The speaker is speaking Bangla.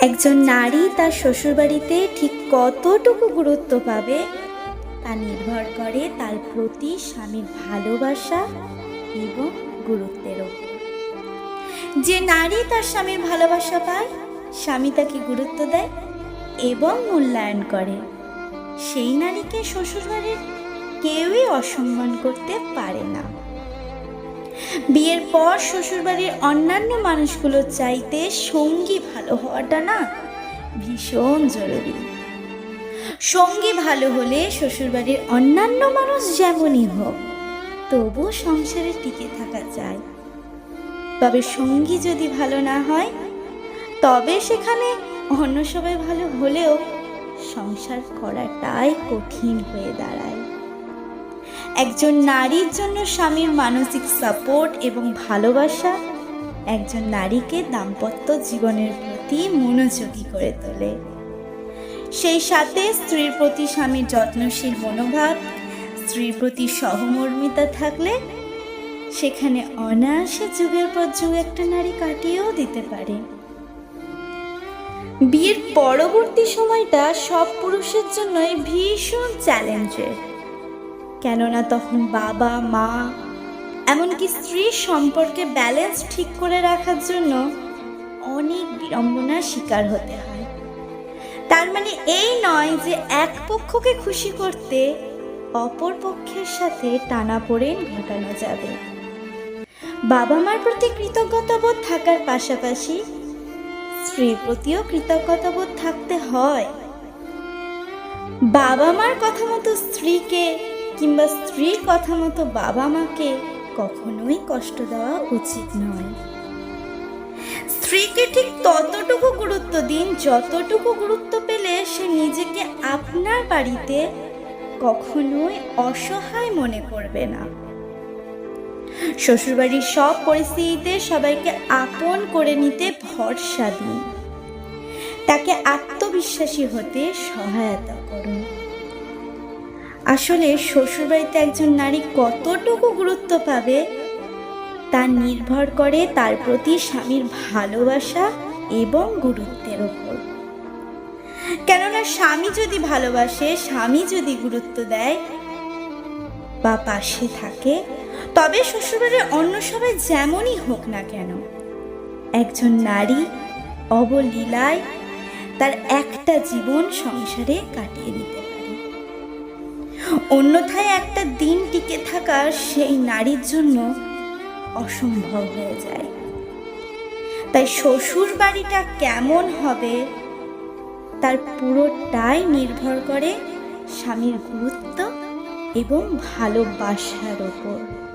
একজন নারী তার শ্বশুরবাড়িতে ঠিক কতটুকু গুরুত্ব পাবে তা নির্ভর করে তার প্রতি স্বামীর ভালোবাসা এবং গুরুত্বের ওপর। যে নারী তার স্বামীর ভালোবাসা পায়, স্বামী তাকে গুরুত্ব দেয় এবং মূল্যায়ন করে। সেই নারীকে শ্বশুরবাড়ির কেউই অসম্মান করতে পারে না। বিয়ের পর শ্বশুরবাড়ির অন্যান্য মানুষগুলোর চাইতে সঙ্গী ভালো হওয়াটা না ভীষণ জরুরি। সঙ্গী ভালো হলে শ্বশুরবাড়ির অন্যান্য মানুষ যেমনই হোক তবু সংসারে টিকে থাকা যায়। তবে সঙ্গী যদি ভালো না হয়, তবে সেখানে অন্য সবাই ভালো হলেও সংসার করাটাই কঠিন হয়ে দাঁড়ায়। একজন নারীর জন্য স্বামীর মানসিক সাপোর্ট এবং ভালোবাসা একজন নারীকে দাম্পত্য জীবনের প্রতি মনোযোগী করে তোলে। সেই সাথে স্ত্রীর প্রতি স্বামীর যত্নশীল মনোভাব, স্ত্রীর প্রতি সহমর্মিতা থাকলে সেখানে অনায়াসে যুগের পর যুগ একটা নারী কাটিয়েও দিতে পারে। বিয়ের পরবর্তী সময়টা সব পুরুষের জন্যই ভীষণ চ্যালেঞ্জের। কেননা তখন বাবা, মা, এমনকি স্ত্রীর সম্পর্কে ব্যালেন্স ঠিক করে রাখার জন্য অনেক বিড়ম্বনার শিকার হতে হয়। তার মানে এই নয় যে এক পক্ষকে খুশি করতে অপর পক্ষের সাথে টানাপোড়েন ঘটানো যাবে। বাবা মার প্রতি কৃতজ্ঞতাবোধ থাকার পাশাপাশি স্ত্রীর প্রতিও কৃতজ্ঞতাবোধ থাকতে হয়। বাবা মার কথা মতো স্ত্রীকে কিংবা স্ত্রীর কথা মতো বাবা মাকে কখনোই কষ্ট দেওয়া উচিত নয়। স্ত্রীকে ঠিক ততটুকু গুরুত্ব দিন, যতটুকু গুরুত্ব পেলে সে নিজেকে আপনার বাড়িতে কখনোই অসহায় মনে করবে না। শ্বশুরবাড়ির সব পরিস্থিতিতে সবাইকে আপন করে নিতে ভরসা দিন। তাকে আত্মবিশ্বাসী হতে সহায়তা করুন। আসলে শ্বশুরবাড়িতে একজন নারী কতটুকু গুরুত্ব পাবে, তা নির্ভর করে তার প্রতি স্বামীর ভালোবাসা এবং গুরুত্বের ওপর কেননা স্বামী যদি ভালোবাসে, স্বামী যদি গুরুত্ব দেয় বা পাশে থাকে, তবে শ্বশুরবাড়ির অন্য সবাই যেমনই হোক না কেন, একজন নারী অবলীলায় তার একটা জীবন সংসারে কাটিয়ে দিতে অন্যথায় একটা দিন টিকে থাকা সেই নারীর জন্য অসম্ভব হয়ে যায়। তাই শ্বশুর বাড়িটা কেমন হবে তার পুরোটাই নির্ভর করে স্বামীর গুরুত্ব এবং ভালোবাসার ওপর।